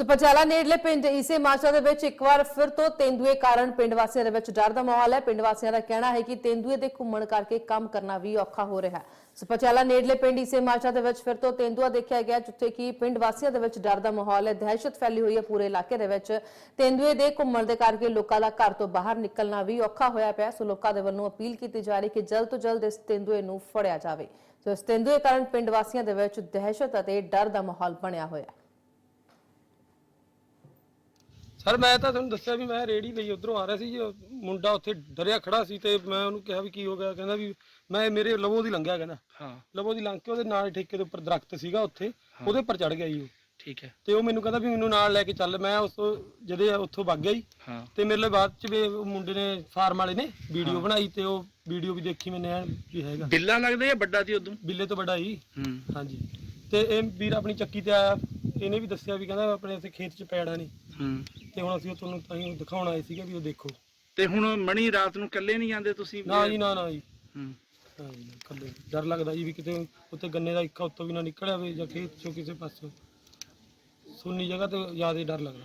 ਸੋ ਪਟਿਆਲਾ ਨੇੜਲੇ ਪਿੰਡ ਈਸੇ ਮਾਚਾ ਦੇ ਵਿੱਚ ਇੱਕ ਵਾਰ ਫਿਰ ਤੋਂ ਤੇਂਦੂਏ ਕਾਰਨ ਪਿੰਡ ਵਾਸੀਆਂ ਦੇ ਵਿੱਚ ਡਰ ਦਾ ਮਾਹੌਲ ਹੈ। ਪਿੰਡ ਵਾਸੀਆਂ ਦਾ ਕਹਿਣਾ ਹੈ ਕਿ ਤੇਂਦੂਏ ਦੇ ਘੁੰਮਣ ਕਰਕੇ ਕੰਮ ਕਰਨਾ ਵੀ ਔਖਾ ਹੋ ਰਿਹਾ ਹੈ। ਸੋ ਪਟਿਆਲਾ ਨੇੜਲੇ ਪਿੰਡ ਈਸੇ ਮਾਚਾ ਦੇ ਵਿੱਚ ਫਿਰ ਤੋਂ ਤੇਂਦੂਆ ਦੇਖਿਆ ਗਿਆ, ਜਿੱਥੇ ਕਿ ਪਿੰਡ ਵਾਸੀਆਂ ਦੇ ਵਿੱਚ ਡਰ ਦਾ ਮਾਹੌਲ ਹੈ। ਦਹਿਸ਼ਤ ਫੈਲੀ ਹੋਈ ਹੈ ਪੂਰੇ ਇਲਾਕੇ ਦੇ ਵਿੱਚ। ਤੇਂਦੂਏ ਦੇ ਘੁੰਮਣ ਦੇ ਕਰਕੇ ਲੋਕਾਂ ਦਾ ਘਰ ਤੋਂ ਬਾਹਰ ਨਿਕਲਣਾ ਵੀ ਔਖਾ ਹੋਇਆ ਪਿਆ। ਸੋ ਲੋਕਾਂ ਦੇ ਵੱਲੋਂ ਅਪੀਲ ਕੀਤੀ ਜਾ ਰਹੀ ਕਿ ਜਲਦ ਤੋਂ ਜਲਦ ਇਸ ਤੇਂਦੂਏ ਨੂੰ ਫੜਿਆ ਜਾਵੇ। ਸੋ ਇਸ ਤੇਂਦੂਏ ਕਾਰਨ ਪਿੰਡ ਵਾਸੀਆਂ ਦੇ ਵਿੱਚ ਦਹਿਸ਼ਤ ਅਤੇ ਡਰ ਦਾ ਮਾਹੌਲ ਬਣਿਆ ਹੋਇਆ ਹੈ। ਸਰ ਮੈਂ ਤਾਂ ਤੁਹਾਨੂੰ ਦੱਸਿਆ ਵੀ ਮੈਂ ਰੇੜੀ ਲਈ ਉਧਰੋਂ ਆ ਰਿਹਾ ਸੀ ਜੀ ਉਹ ਮੁੰਡਾ ਉੱਥੇ ਡਰਿਆ ਖੜਾ ਸੀ ਤੇ ਮੈਂ ਉਹਨੂੰ ਕਿਹਾ ਵੀ ਕੀ ਹੋ ਗਿਆ ਕਹਿੰਦਾ ਵੀ ਮੈਂ ਮੇਰੇ ਲਵੋ ਦੀ ਲੰਘਿਆ ਕਹਿੰਦਾ। ਹਾਂ। ਲਵੋ ਦੀ ਲੰਘ ਕੇ ਉਹਦੇ ਨਾਲ ਠੇਕੇ ਦੇ ਉੱਪਰ ਦਰਖਤ ਸੀਗਾ ਉੱਥੇ ਉਹਦੇ ਉੱਪਰ ਚੜ ਗਿਆ ਜੀ ਉਹ। ਠੀਕ ਹੈ। ਤੇ ਉਹ ਮੈਨੂੰ ਕਹਿੰਦਾ ਵੀ ਮੈਨੂੰ ਨਾਲ ਲੈ ਕੇ ਚੱਲ ਮੈਂ ਉਸ ਤੋਂ ਜਦੇ ਉੱਥੋਂ ਭੱਗ ਗਿਆ ਜੀ। ਹਾਂ। ਤੇ ਮੇਰੇ ਲਈ ਬਾਅਦ ਚ ਵੀ ਉਹ ਮੁੰਡੇ ਨੇ ਫਾਰਮ ਵਾਲੇ ਨੇ ਵੀਡੀਓ ਬਣਾਈ ਤੇ ਉਹ ਵੀਡੀਓ ਵੀ ਦੇਖੀ ਮੈਨੇ ਐਨ ਵੀ ਹੈਗਾ। ਬਿੱਲਾ ਲੱਗਦਾ ਜਾਂ ਵੱਡਾ ਸੀ ਉਦੋਂ? ਬਿੱਲੇ ਤੋਂ ਵੱਡਾ ਜੀ। ਹੂੰ। ਹਾਂਜੀ। ਤੇ ਇਹ ਵੀਰ ਆਪਣੀ ਚੱਕੀ ਤੇ ਆਇਆ। ਇਹਨੇ ਵੀ ਦੱਸਿਆ ਵੀ ਕਹਿੰਦਾ ਆਪਣੇ ਇੱਥੇ ਖੇਤ 'ਚ ਪੈੜਾ ਨਹੀਂ ਹੂੰ। ਤੇ ਹੁਣ ਅਸੀਂ ਉਹ ਤੁਹਾਨੂੰ ਤਾਂ ਹੀ ਦਿਖਾਉਣ ਆਏ ਸੀਗੇ ਵੀ ਉਹ ਦੇਖੋ। ਤੇ ਹੁਣ ਮਣੀ ਰਾਤ ਨੂੰ ਇਕੱਲੇ ਨਹੀਂ ਜਾਂਦੇ ਤੁਸੀਂ ਨਾ ਜੀ ਨਾ ਨਾ ਜੀ। ਹੂੰ। ਨਾ ਜੀ ਨਾ, ਇਕੱਲੇ। ਡਰ ਲੱਗਦਾ ਜੀ ਵੀ ਕਿਤੇ ਉੱਤੇ ਗੰਨੇ ਦਾ ਇੱਕਾ ਉੱਤੋਂ ਵੀ ਨਾ ਨਿਕਲਿਆ ਹੋਵੇ ਜਾਂ ਖੇਤ ਚੋਂ ਕਿਸੇ ਪਾਸੋਂ। ਸੁੰਨੀ ਜਗ੍ਹਾ ਤੇ ਜ਼ਿਆਦਾ ਡਰ ਲੱਗਦਾ।